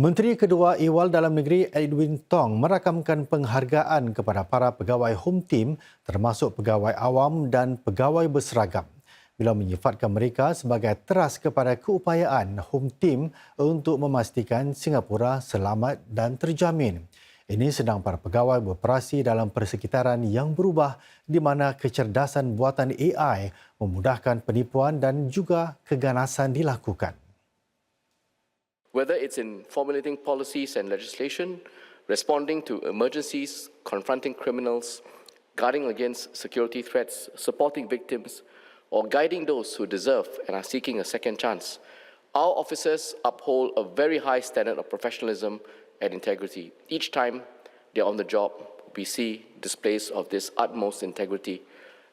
Menteri Kedua Iwal Dalam Negeri Edwin Tong merakamkan penghargaan kepada para pegawai home team termasuk pegawai awam dan pegawai berseragam. Bila menyifatkan mereka sebagai teras kepada keupayaan home team untuk memastikan Singapura selamat dan terjamin. Ini sedang para pegawai beroperasi dalam persekitaran yang berubah di mana kecerdasan buatan AI memudahkan penipuan dan juga keganasan dilakukan. Whether it's in formulating policies and legislation, responding to emergencies, confronting criminals, guarding against security threats, supporting victims, or guiding those who deserve and are seeking a second chance. Our officers uphold a very high standard of professionalism and integrity. Each time they're on the job, we see displays of this utmost integrity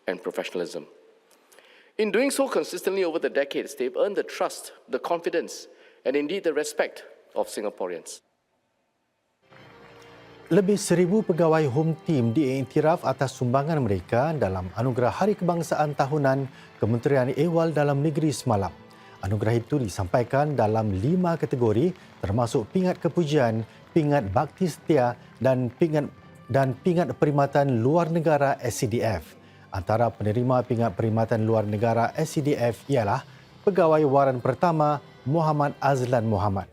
and professionalism. In doing so consistently over the decades, they've earned the trust, the confidence, and indeed the respect of Singaporeans. Lebih seribu pegawai home team diiktiraf atas sumbangan mereka dalam Anugerah Hari Kebangsaan Tahunan Kementerian Ehwal Dalam Negeri semalam. Anugerah itu disampaikan dalam lima kategori termasuk pingat kepujian, pingat bakti setia dan pingat dan pingat perkhidmatan luar negara SCDF. Antara penerima pingat perkhidmatan luar negara SCDF ialah pegawai waran pertama Muhammad Azlan Muhammad.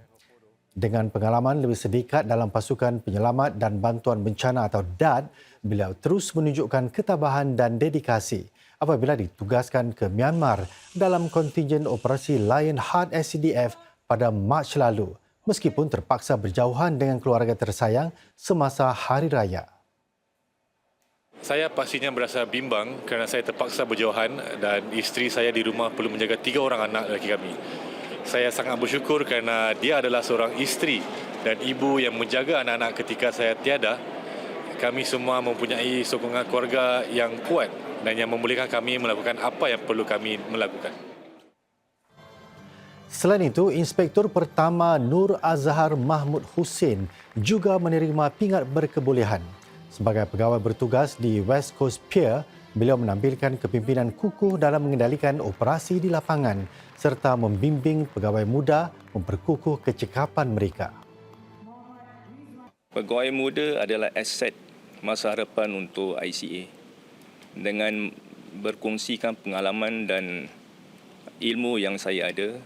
Dengan pengalaman lebih sedikit dalam pasukan penyelamat dan bantuan bencana atau DAD, beliau terus menunjukkan ketabahan dan dedikasi apabila ditugaskan ke Myanmar dalam kontingen operasi Lionheart SCDF pada Mac lalu meskipun terpaksa berjauhan dengan keluarga tersayang semasa hari raya. Saya pastinya berasa bimbang kerana saya terpaksa berjauhan dan isteri saya di rumah perlu menjaga tiga orang anak lelaki kami. Saya sangat bersyukur kerana dia adalah seorang isteri dan ibu yang menjaga anak-anak ketika saya tiada. Kami semua mempunyai sokongan keluarga yang kuat dan yang membolehkan kami melakukan apa yang perlu kami melakukan. Selain itu, Inspektor Pertama Nur Azhar Mahmud Hussein juga menerima pingat berkebolehan. Sebagai pegawai bertugas di West Coast Pier, beliau menampilkan kepimpinan kukuh dalam mengendalikan operasi di lapangan serta membimbing pegawai muda memperkukuh kecekapan mereka. Pegawai muda adalah aset masa harapan untuk ICA. Dengan berkongsikan pengalaman dan ilmu yang saya ada,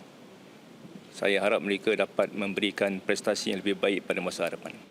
saya harap mereka dapat memberikan prestasi yang lebih baik pada masa hadapan.